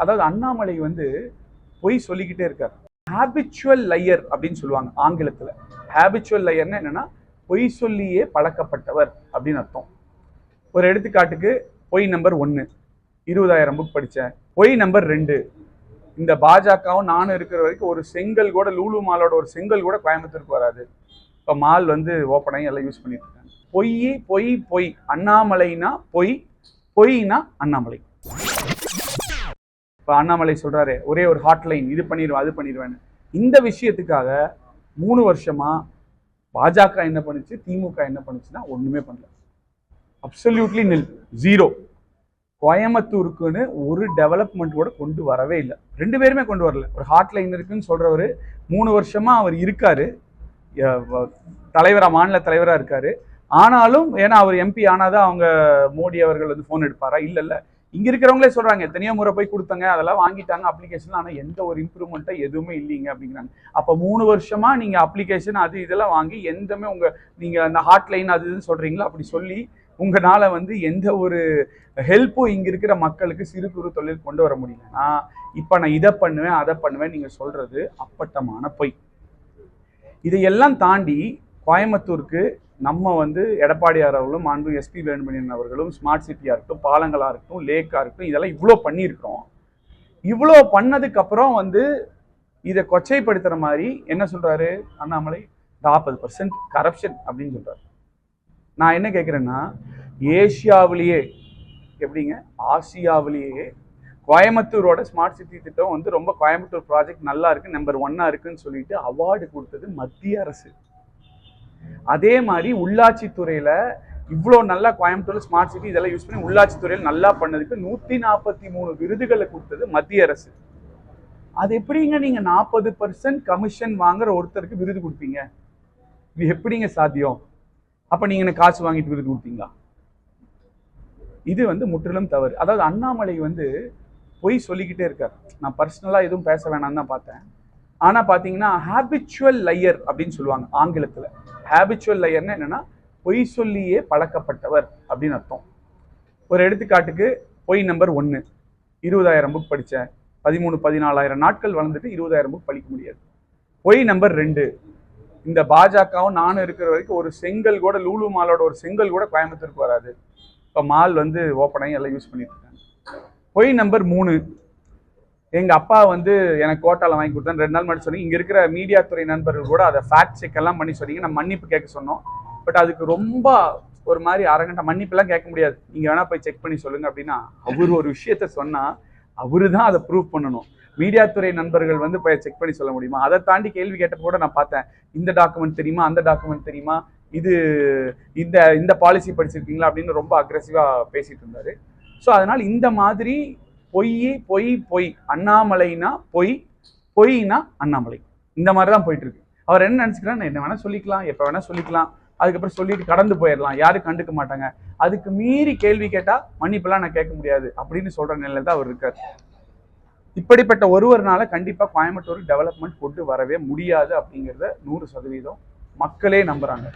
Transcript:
அதாவது அண்ணாமலை வந்து பொய் சொல்லிக்கிட்டே இருக்கார். ஹேபிச்சுவல் லையர் அப்படின்னு சொல்லுவாங்க ஆங்கிலத்தில். ஹேபிச்சுவல் லையர்னா என்னென்னா பொய் சொல்லியே பழக்கப்பட்டவர் அப்படின்னு அர்த்தம். ஒரு எடுத்துக்காட்டுக்கு பொய் நம்பர் ஒன்று இருபதாயிரம் புக் படித்தேன் பொய் நம்பர் ரெண்டு. இந்த பாஜகவும் நானும் இருக்கிற வரைக்கும் ஒரு செங்கல் கூட லூலு மாலோட ஒரு செங்கல் கூட கோயம்புத்தூருக்கு வராது. இப்போ மால் வந்து ஓப்பன் ஆகி எல்லாம் யூஸ் பண்ணிட்டு இருக்காங்க. பொய் பொய் பொய். அண்ணாமலைனா பொய் பொய்னா அண்ணாமலை. இப்போ அண்ணாமலை சொல்கிறாரு ஒரே ஒரு ஹாட்லைன் இது பண்ணிடுவேன் அது பண்ணிடுவேன்னு இந்த விஷயத்துக்காக மூணு வருஷமாக பாஜக என்ன பண்ணுச்சு திமுக என்ன பண்ணுச்சுன்னா ஒன்றுமே பண்ணல. அப்சல்யூட்லி நில் ஜீரோ கோயம்புத்தூருக்குன்னு ஒரு டெவலப்மெண்ட் கூட கொண்டு வரவே இல்லை. ரெண்டு பேருமே கொண்டு வரல. ஒரு ஹாட்லைன் இருக்குன்னு சொல்கிறவர் மூணு வருஷமாக அவர் இருக்கார். தலைவராக மாநில தலைவராக இருக்கார். ஆனாலும் ஏன்னா அவர் எம்பி ஆனாதான் அவங்க மோடி அவர்கள் வந்து ஃபோன் எடுப்பாரா? இல்லை இல்லை இங்க இருக்கிறவங்களே சொல்றாங்க எத்தனையோ முறை போய் கொடுத்தாங்க அதெல்லாம் வாங்கிட்டாங்க அப்ளிகேஷன் ஆனா எந்த ஒரு இம்ப்ரூவ்மெண்ட்டா எதுவுமே இல்லைங்க அப்படிங்கிறாங்க. அப்ப மூணு வருஷமா நீங்க அப்ளிகேஷன் அது இதெல்லாம் வாங்கி எந்தமே உங்க நீங்க அந்த ஹாட்லைன் அது இதுன்னு சொல்றீங்களா? அப்படி சொல்லி உங்களால வந்து எந்த ஒரு ஹெல்ப்பும் இங்க இருக்கிற மக்களுக்கு சிறு குறு தொழில் கொண்டு வர முடியலன்னா இப்ப நான் இதை பண்ணுவேன் அதை பண்ணுவேன் நீங்க சொல்றது அப்பட்டமான பொய். இதையெல்லாம் தாண்டி கோயம்புத்தூருக்கு நம்ம வந்து எடப்பாடியார் அவர்களும் அன்பு எஸ்பி வேலுமணியன் அவர்களும் ஸ்மார்ட் சிட்டியாக இருக்கட்டும் பாலங்களாக இருக்கட்டும் லேக்காக இருக்கட்டும் இதெல்லாம் இவ்வளோ பண்ணியிருக்கிறோம். இவ்வளோ பண்ணதுக்கப்புறம் வந்து இதை கொச்சைப்படுத்துகிற மாதிரி என்ன சொல்கிறாரு அண்ணாமலை நாற்பது பர்சன்ட் கரப்ஷன் அப்படின்னு சொல்கிறார் நான் என்ன கேட்குறேன்னா ஏஷியாவிலேயே எப்படிங்க? ஆசியாவிலேயே கோயம்புத்தூரோட ஸ்மார்ட் சிட்டி திட்டம் வந்து ரொம்ப கோயம்புத்தூர் ப்ராஜெக்ட் நல்லா இருக்கு நம்பர் ஒன்னாக இருக்குன்னு சொல்லிட்டு அவார்டு கொடுத்தது மத்திய அரசு. அதே மாதிரி உள்ளாட்சித்துறையில இவ்வளோ நல்லா கோயம்புத்தூர் ஸ்மார்ட் சிட்டி இதெல்லாம் யூஸ் பண்ணி உள்ளாட்சித்துறையில் நல்லா பண்ணதுக்கு நூத்தி நாற்பத்தி மூணு விருதுகளை கொடுத்தது மத்திய அரசு. அது எப்படிங்க நீங்க நாற்பது பர்சன்ட் கமிஷன் வாங்குற ஒருத்தருக்கு விருது கொடுப்பீங்க? இது எப்படிங்க சாத்தியம்? அப்ப நீங்க என்ன காசு வாங்கிட்டு விருது கொடுப்பீங்களா இது வந்து முற்றிலும் தவறு. அதாவது அண்ணாமலை வந்து பொய் சொல்லிக்கிட்டே இருக்கார். நான் பர்சனலாக எதுவும் பேச வேணாம்னு தான் பார்த்தேன். ஆனால் பார்த்தீங்கன்னா ஹேபிச்சுவல் லையர் அப்படின்னு சொல்லுவாங்க ஆங்கிலத்தில். ஹேபிச்சுவல் லையர்னா என்னன்னா பொய் சொல்லியே பழக்கப்பட்டவர் அப்படின்னு அர்த்தம். ஒரு எடுத்துக்காட்டுக்கு பொய் நம்பர் ஒன்று இருபதாயிரம் புக் படித்தேன் பதிமூணு பதினாலாயிரம் நாட்கள் வளர்ந்துட்டு இருபதாயிரம் புக் படிக்க முடியாது. பொய் நம்பர் ரெண்டு. இந்த பாஜகவும் நானும் இருக்கிற வரைக்கும் ஒரு செங்கல் கூட லூலு மாலோட ஒரு செங்கல் கூட கோயம்புத்தூருக்கு வராது. இப்போ மால் வந்து ஓப்பன் ஆகி எல்லாம் யூஸ் பண்ணிட்டு இருக்காங்க. பொய் நம்பர் மூணு. எங்கள் அப்பா வந்து எனக்கு கோட்டாவில் வாங்கி கொடுத்தேன். ரெண்டு நாள் முன்னாடி சொன்னீங்க. இங்கே இருக்கிற மீடியா துறை நண்பர்கள் கூட அதை ஃபேக்ட் செக் எல்லாம் பண்ணி சொன்னீங்க. நான் மன்னிப்பு கேட்க சொன்னோம். பட் அதுக்கு ரொம்ப ஒரு மாதிரி அரகண்ட மன்னிப்பெல்லாம் கேட்க முடியாது. நீங்கள் வேணால் போய் செக் பண்ணி சொல்லுங்க அப்படின்னா அவர் ஒரு விஷயத்த சொன்னால் அவரு தான் அதை ப்ரூவ் பண்ணணும். மீடியா துறை நண்பர்கள் வந்து போய் செக் பண்ணி சொல்ல முடியுமா? அதை தாண்டி கேள்வி கேட்டப்ப கூட நான் பார்த்தேன். இந்த டாக்குமெண்ட் தெரியுமா? அந்த டாக்குமெண்ட் தெரியுமா? இது இந்த இந்த பாலிசி படிச்சிருக்கீங்களா? அப்படின்னு ரொம்ப அக்ரெசிவாக பேசிட்டு இருந்தாரு. ஸோ அதனால் இந்த மாதிரி பொய் பொய் பொய். அண்ணாமலைனா பொய் பொய்னா அண்ணாமலை. இந்த மாதிரி தான் போயிட்டு இருக்கு அவர் என்ன நினச்சிக்கிறான்னு என்ன வேணால் சொல்லிக்கலாம் எப்போ வேணால் சொல்லிக்கலாம். அதுக்கப்புறம் சொல்லிட்டு கடந்து போயிடலாம். யாரும் கண்டுக்க மாட்டாங்க. அதுக்கு மீறி கேள்வி கேட்டால் மன்னிப்பெல்லாம் நான் கேட்க முடியாது அப்படின்னு சொல்கிற நிலையில் தான் அவர் இருக்கார். இப்படிப்பட்ட ஒருவர்னால கண்டிப்பாக கோயம்புத்தூர் டெவலப்மெண்ட் கொண்டு வரவே முடியாது அப்படிங்கிறத நூறு சதவீதம் மக்களே நம்புகிறாங்க